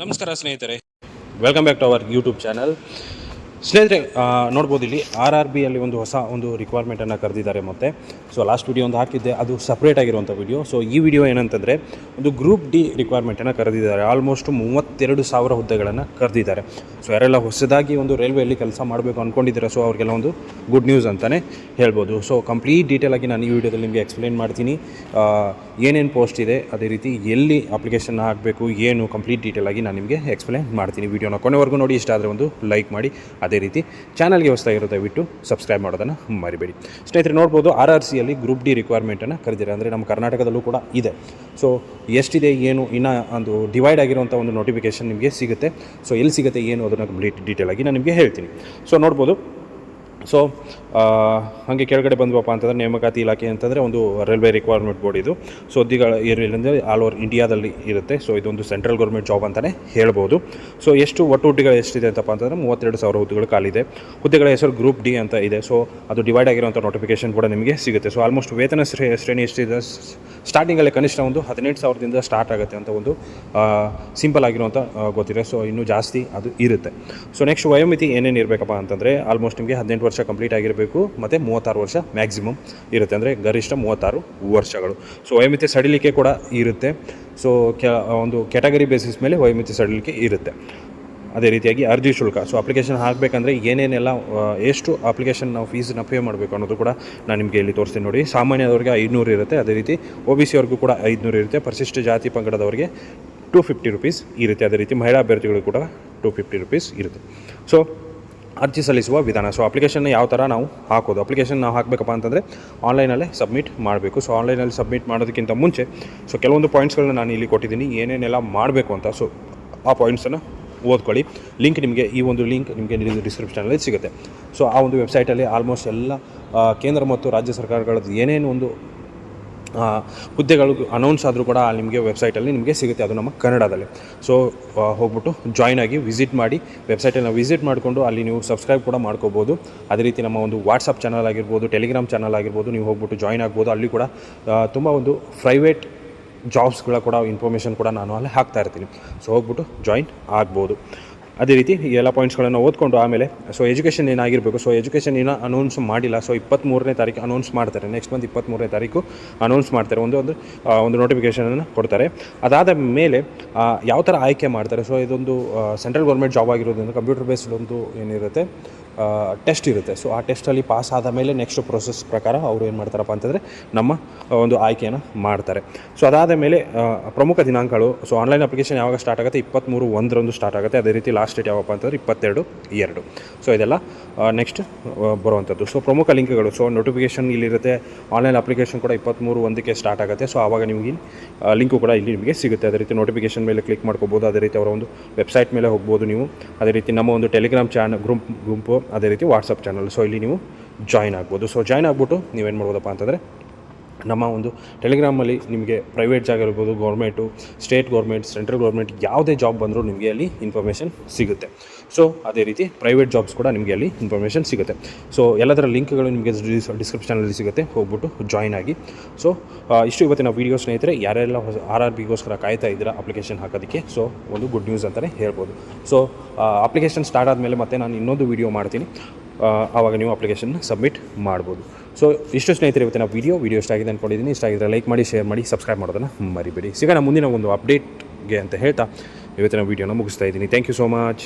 ನಮಸ್ಕಾರ ಸ್ನೇಹಿತರೆ. Welcome back to our YouTube channel ಸ್ನೇಹಿತರೆ ನೋಡ್ಬೋದು ಇಲ್ಲಿ ಆರ್ ಆರ್ ಬಿಯಲ್ಲಿ ಒಂದು ಹೊಸ ಒಂದು ರಿಕ್ವೈರ್ಮೆಂಟನ್ನು ಕರೆದಿದ್ದಾರೆ ಮತ್ತೆ. ಸೊ ಲಾಸ್ಟ್ ವಿಡಿಯೋ ಒಂದು ಹಾಕಿದ್ದೆ, ಅದು ಸಪ್ರೇಟ್ ಆಗಿರುವಂಥ ವಿಡಿಯೋ ಸೊ ಈ ವಿಡಿಯೋ ಏನಂತಂದರೆ, ಒಂದು ಗ್ರೂಪ್ ಡಿ ರಿಕ್ವೈರ್ಮೆಂಟನ್ನು ಕರೆದಿದ್ದಾರೆ. ಆಲ್ಮೋಸ್ಟ್ ಮೂವತ್ತೆರಡು ಸಾವಿರ ಹುದ್ದೆಗಳನ್ನು ಕರೆದಿದ್ದಾರೆ. ಸೊ ಯಾರೆಲ್ಲ ಹೊಸದಾಗಿ ಒಂದು ರೈಲ್ವೆಯಲ್ಲಿ ಕೆಲಸ ಮಾಡಬೇಕು ಅಂದ್ಕೊಂಡಿದ್ದಾರೆ ಸೊ ಅವ್ರಿಗೆಲ್ಲ ಒಂದು ಗುಡ್ ನ್ಯೂಸ್ ಅಂತಲೇ ಹೇಳ್ಬೋದು. ಸೊ ಕಂಪ್ಲೀಟ್ ಡೀಟೇಲ್ ಆಗಿ ನಾನು ಈ ವಿಡಿಯೋದಲ್ಲಿ ನಿಮಗೆ ಎಕ್ಸ್ಪ್ಲೇನ್ ಮಾಡ್ತೀನಿ. ಏನೇನು ಪೋಸ್ಟ್ ಇದೆ, ಅದೇ ರೀತಿ ಎಲ್ಲಿ ಅಪ್ಲಿಕೇಶನ್ ಹಾಕಬೇಕು, ಏನು ಕಂಪ್ಲೀಟ್ ಡೀಟೇಲ್ ಆಗಿ ನಾನು ನಿಮಗೆ ಎಕ್ಸ್ಪ್ಲೇನ್ ಮಾಡ್ತೀನಿ. ವಿಡಿಯೋನ ಕೊನೆವರೆಗೂ ನೋಡಿ, ಇಷ್ಟ ಆದರೆ ಒಂದು ಲೈಕ್ ಮಾಡಿ. ಅದೇ ರೀತಿ ಚಾನಲ್ಗೆ ಹೊಸದಾಗಿರೋ ದಯವಿಟ್ಟು ಸಬ್ಸ್ಕ್ರೈಬ್ ಮಾಡೋದನ್ನು ಮರಿಬೇಡಿ. ಸ್ನೇಹಿತರೆ, ನೋಡ್ಬೋದು ಆರ್ ಆರ್ ಸಿಯಲ್ಲಿ ಗ್ರೂಪ್ ಡಿ ರಿಕ್ವೈರ್ಮೆಂಟನ್ನು ಕರೆದಿದ್ದಾರೆ. ಅಂದರೆ ನಮ್ಮ ಕರ್ನಾಟಕದಲ್ಲೂ ಕೂಡ ಇದೆ. ಸೊ ಎಷ್ಟಿದೆ, ಏನು, ಇನ್ನೂ ಒಂದು ಡಿವೈಡ್ ಆಗಿರುವಂಥ ಒಂದು ನೋಟಿಫಿಕೇಶನ್ ನಿಮಗೆ ಸಿಗುತ್ತೆ. ಸೊ ಎಲ್ಲಿ ಸಿಗುತ್ತೆ, ಏನು, ಅದನ್ನು ಕಂಪ್ಲೀಟ್ ಆಗಿ ನಾನು ನಿಮಗೆ ಹೇಳ್ತೀನಿ. ಸೊ ನೋಡ್ಬೋದು ಸೊ ಹಾಗೆ ಕೆಳಗಡೆ ಬಂದ್ವಪ್ಪ ಅಂತಂದರೆ ನೇಮಕಾತಿ ಇಲಾಖೆ ಅಂತಂದರೆ ಒಂದು ರೈಲ್ವೆ ರಿಕ್ವೈರ್ಮೆಂಟ್ ಬೋರ್ಡ್ ಇದು. ಸೊ ಹುದ್ದೆಗಳ ಏರಿಯಲ್ಲಿಂದ ಆಲ್ ಓವರ್ ಇಂಡಿಯಾದಲ್ಲಿ ಇರುತ್ತೆ. ಸೊ ಇದೊಂದು ಸೆಂಟ್ರಲ್ ಗೌರ್ಮೆಂಟ್ ಜಾಬ್ ಅಂತಲೇ ಹೇಳ್ಬೋದು. ಸೊ ಎಷ್ಟು ಒಟ್ಟು ಹುದ್ದೆಗಳು ಎಷ್ಟಿದೆ ಅಂತಪ್ಪ ಅಂತಂದರೆ ಮೂವತ್ತೆರಡು ಸಾವಿರ ಹುದ್ದೆಗಳು ಕಾಲಿದೆ ಹುದ್ದೆಗಳ ಹೆಸರು ಗ್ರೂಪ್ ಡಿ ಅಂತ ಇದೆ. ಸೊ ಅದು ಡಿವೈಡ್ ಆಗಿರುವಂಥ ನೋಟಿಫಿಕೇಶನ್ ಕೂಡ ನಿಮಗೆ ಸಿಗುತ್ತೆ. ಸೊ ಆಲ್ಮೋಸ್ಟ್ ವೇತನ ಶ್ರೇ, ಶ್ರೇಣಿ ಎಷ್ಟಿದೆ? ಸ್ಟಾರ್ಟಿಂಗಲ್ಲಿ ಕನಿಷ್ಠ ಒಂದು ಹದಿನೆಂಟು ಸಾವಿರದಿಂದ ಸ್ಟಾರ್ಟ್ ಆಗುತ್ತೆ ಅಂತ ಒಂದು ಸಿಂಪಲ್ ಆಗಿರುವಂಥ ಗೊತ್ತಿದೆ. ಸೊ ಇನ್ನೂ ಜಾಸ್ತಿ ಅದು ಇರುತ್ತೆ. ಸೊ ನೆಕ್ಸ್ಟ್ ವಯೋಮಿತಿ ಏನೇನು ಇರಬೇಕಪ್ಪ ಅಂತಂದರೆ ಆಲ್ಮೋಸ್ಟ್ ನಿಮಗೆ ಹದಿನೆಂಟು ಕಂಪ್ಲೀಟ್ ಆಗಿರಬೇಕು, ಮತ್ತು ಮೂವತ್ತಾರು ವರ್ಷ ಮ್ಯಾಕ್ಸಿಮಮ್ ಇರುತ್ತೆ. ಅಂದರೆ ಗರಿಷ್ಠ ಮೂವತ್ತಾರು ವರ್ಷಗಳು. ಸೊ ವಯೋಮಿತಿ ಸಡಿಲಿಕೆ ಕೂಡ ಇರುತ್ತೆ. ಸೊ ಕೆ ಒಂದು ಕ್ಯಾಟಗರಿ ಬೇಸಿಸ್ ಮೇಲೆ ವಯೋಮಿತಿ ಸಡಿಲಿಕೆ ಇರುತ್ತೆ. ಅದೇ ರೀತಿಯಾಗಿ ಅರ್ಜಿ ಶುಲ್ಕ. ಸೊ ಅಪ್ಲಿಕೇಶನ್ ಹಾಕಬೇಕಂದ್ರೆ ಏನೇನೆಲ್ಲ ಎಷ್ಟು ಅಪ್ಲಿಕೇಶನ್ ನಾವು ಫೀಸನ್ನ ಪೇ ಮಾಡಬೇಕು ಅನ್ನೋದು ಕೂಡ ನಾನು ನಿಮಗೆ ಇಲ್ಲಿ ತೋರಿಸ್ತೀನಿ ನೋಡಿ. ಸಾಮಾನ್ಯದವರಿಗೆ ಐದುನೂರು ಇರುತ್ತೆ. ಅದೇ ರೀತಿ ಒ ಬಿ ಕೂಡ ಐದುನೂರು ಇರುತ್ತೆ. ಪರಿಶಿಷ್ಟ ಜಾತಿ ಪಂಗಡದವರಿಗೆ ಟೂ ಫಿಫ್ಟಿ ರುಪೀಸ್ ಇರುತ್ತೆ. ಅದೇ ರೀತಿ ಮಹಿಳಾ ಅಭ್ಯರ್ಥಿಗಳು ಕೂಡ ಟೂ ಫಿಫ್ಟಿ ರುಪೀಸ್ ಇರುತ್ತೆ. ಸೊ ಅರ್ಜಿ ಸಲ್ಲಿಸುವ ವಿಧಾನ. ಸೊ ಅಪ್ಲಿಕೇಶನ್ ಯಾವ ಥರ ನಾವು ಹಾಕೋದು? ಅಪ್ಲಿಕೇಶನ್ ನಾವು ಹಾಕಬೇಕಪ್ಪ ಅಂತಂದರೆ ಆನ್ಲೈನಲ್ಲೇ ಸಬ್ಮಿಟ್ ಮಾಡಬೇಕು. ಸೊ ಆನ್ಲೈನಲ್ಲಿ ಸಬ್ಮಿಟ್ ಮಾಡೋದಕ್ಕಿಂತ ಮುಂಚೆ ಸೊ ಕೆಲವೊಂದು ಪಾಯಿಂಟ್ಸ್ಗಳನ್ನ ನಾನು ಇಲ್ಲಿ ಕೊಟ್ಟಿದ್ದೀನಿ. ಏನೇನೆಲ್ಲ ಮಾಡಬೇಕು ಅಂತ ಸೊ ಆ ಪಾಯಿಂಟ್ಸನ್ನು ಓದ್ಕೊಳ್ಳಿ. ಲಿಂಕ್ ನಿಮಗೆ ಈ ಒಂದು ಲಿಂಕ್ ನಿಮಗೆ ಡಿಸ್ಕ್ರಿಪ್ಷನಲ್ಲಿ ಸಿಗುತ್ತೆ. ಸೊ ಆ ಒಂದು ವೆಬ್ಸೈಟಲ್ಲಿ ಆಲ್ಮೋಸ್ಟ್ ಎಲ್ಲ ಕೇಂದ್ರ ಮತ್ತು ರಾಜ್ಯ ಸರ್ಕಾರಗಳದ್ದು ಏನೇನು ಒಂದು ಹುದ್ದೆಗಳು ಅನೌನ್ಸ್ ಆದರೂ ಕೂಡ ನಿಮಗೆ ವೆಬ್ಸೈಟಲ್ಲಿ ನಿಮಗೆ ಸಿಗುತ್ತೆ. ಅದು ನಮ್ಮ ಕನ್ನಡದಲ್ಲಿ. ಸೊ ಹೋಗ್ಬಿಟ್ಟು ಜಾಯ್ನ್ ಆಗಿ ವಿಸಿಟ್ ಮಾಡಿ ವೆಬ್ಸೈಟನ್ನು ವಿಸಿಟ್ ಮಾಡಿಕೊಂಡು ಅಲ್ಲಿ ನೀವು ಸಬ್ಸ್ಕ್ರೈಬ್ ಕೂಡ ಮಾಡ್ಕೋಬೋದು. ಅದೇ ರೀತಿ ನಮ್ಮ ಒಂದು ವಾಟ್ಸಪ್ ಚಾನಲ್ ಆಗಿರ್ಬೋದು ಟೆಲಿಗ್ರಾಮ್ ಚಾನಲ್ ಆಗಿರ್ಬೋದು, ನೀವು ಹೋಗ್ಬಿಟ್ಟು ಜಾಯ್ನ್ ಆಗ್ಬೋದು. ಅಲ್ಲಿ ಕೂಡ ತುಂಬ ಒಂದು ಪ್ರೈವೇಟ್ ಜಾಬ್ಸ್ಗಳ ಕೂಡ ಇನ್ಫಾರ್ಮೇಷನ್ ಕೂಡ ನಾನು ಅಲ್ಲಿ ಹಾಕ್ತಾ ಇರ್ತೀನಿ. ಸೊ ಹೋಗ್ಬಿಟ್ಟು ಜಾಯಿನ್ ಆಗ್ಬೋದು. ಅದೇ ರೀತಿ ಎಲ್ಲ ಪಾಯಿಂಟ್ಸ್ಗಳನ್ನು ಓದ್ಕೊಂಡು ಆಮೇಲೆ ಸೊ ಎಜುಕೇಷನ್ ಏನಾಗಿರಬೇಕು? ಸೊ ಎಜುಕೇಷನ್ ಏನೋ ಅನೌನ್ಸ್ ಮಾಡಿಲ್ಲ. ಸೊ ಇಪ್ಪತ್ತ್ಮೂರನೇ ತಾರೀಕು ಅನೌನ್ಸ್ ಮಾಡ್ತಾರೆ. ನೆಕ್ಸ್ಟ್ ಮಂತ್ ಇಪ್ಪತ್ತ್ಮೂರನೇ ತಾರೀಕು ಅನೌನ್ಸ್ ಮಾಡ್ತಾರೆ. ಒಂದು ಒಂದು ಒಂದು ನೋಟಿಫಿಕೇಷನನ್ನು ಕೊಡ್ತಾರೆ. ಅದಾದ ಮೇಲೆ ಯಾವ ಥರ ಆಯ್ಕೆ ಮಾಡ್ತಾರೆ? ಸೊ ಇದೊಂದು ಸೆಂಟ್ರಲ್ ಗೌರ್ಮೆಂಟ್ ಜಾಬ್ ಆಗಿರೋದ್ರಿಂದ ಕಂಪ್ಯೂಟರ್ ಬೇಸ್ಡ್ ಒಂದು ಏನಿರುತ್ತೆ? ಟೆಸ್ಟ್ ಇರುತ್ತೆ. ಸೊ ಆ ಟೆಸ್ಟಲ್ಲಿ ಪಾಸ್ ಆದ ಮೇಲೆ ನೆಕ್ಸ್ಟ್ ಪ್ರೊಸೆಸ್ ಪ್ರಕಾರ ಅವರು ಏನು ಮಾಡ್ತಾರಪ್ಪ ಅಂತಂದರೆ ನಮ್ಮ ಒಂದು ಆಯ್ಕೆಯನ್ನು ಮಾಡ್ತಾರೆ. ಸೊ ಅದಾದ ಮೇಲೆ ಪ್ರಮುಖ ದಿನಾಂಕಗಳು ಸೊ ಆನ್ಲೈನ್ ಅಪ್ಲಿಕೇಶನ್ ಯಾವಾಗ ಸ್ಟಾರ್ಟ್ ಆಗುತ್ತೆ? ಇಪ್ಪತ್ತ್ಮೂರು ಒಂದರಂದು ಸ್ಟಾರ್ಟ್ ಆಗುತ್ತೆ. ಅದೇ ರೀತಿ ಲಾಸ್ಟ್ ಡೇಟ್ ಯಾವಪ್ಪ ಅಂತಂದರೆ ಇಪ್ಪತ್ತೆರಡು, ಎರಡು. ಸೊ ಇದೆಲ್ಲ ನೆಕ್ಸ್ಟ್ ಬರುವಂಥದ್ದು. ಸೊ ಪ್ರಮುಖ ಲಿಂಕ್ಗಳು ಸೊ ನೋಟಿಫಿಕೇಷನ್ ಇಲ್ಲಿರುತ್ತೆ. ಆನ್ಲೈನ್ ಅಪ್ಲಿಕೇಶನ್ ಕೂಡ ಇಪ್ಪತ್ತ್ಮೂರು ಒಂದಕ್ಕೆ ಸ್ಟಾರ್ಟ್ ಆಗುತ್ತೆ. ಸೊ ಆವಾಗ ನಿಮಗೆ ಲಿಂಕು ಕೂಡ ಇಲ್ಲಿ ನಿಮಗೆ ಸಿಗುತ್ತೆ. ಅದೇ ರೀತಿ ನೋಟಿಫಿಕೇಷನ್ ಮೇಲೆ ಕ್ಲಿಕ್ ಮಾಡ್ಕೋಬೋದು. ಅದೇ ರೀತಿ ಅವರ ಒಂದು ವೆಬ್ಸೈಟ್ ಮೇಲೆ ಹೋಗ್ಬೋದು ನೀವು. ಅದೇ ರೀತಿ ನಮ್ಮ ಒಂದು ಟೆಲಿಗ್ರಾಮ್ ಚಾನಲ್ ಗ್ರೂಪ್ ಗುಂಪು ಅದೇ ರೀತಿ ವಾಟ್ಸಪ್ ಚಾನಲ್ ಸೊ ಇಲ್ಲಿ ನೀವು ಜಾಯ್ನ್ ಆಗ್ಬೋದು. ಸೊ ಜಾಯ್ನ್ ಆಗ್ಬಿಟ್ಟು ನೀವೇನು ಮಾಡ್ಬೋದಪ್ಪ ಅಂತಂದರೆ ನಮ್ಮ ಒಂದು ಟೆಲಿಗ್ರಾಮಲ್ಲಿ ನಿಮಗೆ ಪ್ರೈವೇಟ್ ಜಾಗ ಇರ್ಬೋದು government state government central government ಯಾವುದೇ ಜಾಬ್ ಬಂದರೂ ನಿಮಗೆ ಅಲ್ಲಿ ಇನ್ಫಾರ್ಮೇಷನ್ ಸಿಗುತ್ತೆ. ಸೊ ಅದೇ ರೀತಿ ಪ್ರೈವೇಟ್ ಜಾಬ್ಸ್ ಕೂಡ ನಿಮಗೆ ಅಲ್ಲಿ ಇನ್ಫಾರ್ಮೇಷನ್ ಸಿಗುತ್ತೆ. ಸೊ ಎಲ್ಲದರ ಲಿಂಕ್ಗಳು ನಿಮಗೆ ಡಿಸ್ಕ್ರಿಪ್ಷನಲ್ಲಿ ಸಿಗುತ್ತೆ. ಹೋಗ್ಬಿಟ್ಟು ಜಾಯ್ನ್ ಆಗಿ. ಸೊ ಇಷ್ಟು ಇವತ್ತಿನ ವೀಡಿಯೋ ಸ್ನೇಹಿತರೆ, ಯಾರೆಲ್ಲ ಹೊಸ ಆರ್ ಆರ್ ಬಿಗೋಸ್ಕರ ಕಾಯ್ತಾ ಇದ್ದೀರಾ ಅಪ್ಲಿಕೇಶನ್ ಹಾಕೋದಕ್ಕೆ? ಸೊ ಒಂದು ಗುಡ್ ನ್ಯೂಸ್ ಅಂತಲೇ ಹೇಳ್ಬೋದು. ಸೊ ಅಪ್ಲಿಕೇಶನ್ ಸ್ಟಾರ್ಟ್ ಆದಮೇಲೆ ಮತ್ತೆ ನಾನು ಇನ್ನೊಂದು ವೀಡಿಯೋ ಮಾಡ್ತೀನಿ. ಆವಾಗ ನೀವು ಅಪ್ಲಿಕೇಶನ್ ಸಬ್ಮಿಟ್ ಮಾಡ್ಬೋದು. ಸೊ ಇಷ್ಟು ಸ್ನೇಹಿತರೆ, ಇವತ್ತಿನ ವೀಡಿಯೋ ವೀಡಿಯೋ ಇಷ್ಟ ಆಗಿದೆ ಅಂದ್ಕೊಂಡಿದ್ದೀನಿ ಇಷ್ಟ ಆಗಿದ್ರೆ ಲೈಕ್ ಮಾಡಿ ಶೇರ್ ಮಾಡಿ ಸಬ್ಸ್ಕ್ರೈಬ್ ಮಾಡೋದನ್ನು ಮರಿಬೇಡಿ. ಸಿಗೋಣ ಮುಂದಿನ ಒಂದು ಅಪ್ಡೇಟ್ಗೆ ಅಂತ ಹೇಳ್ತಾ ಇವತ್ತಿನ ವೀಡಿಯೋನ ಮುಗಿಸ್ತಾ ಇದ್ದೀನಿ. Thank you so much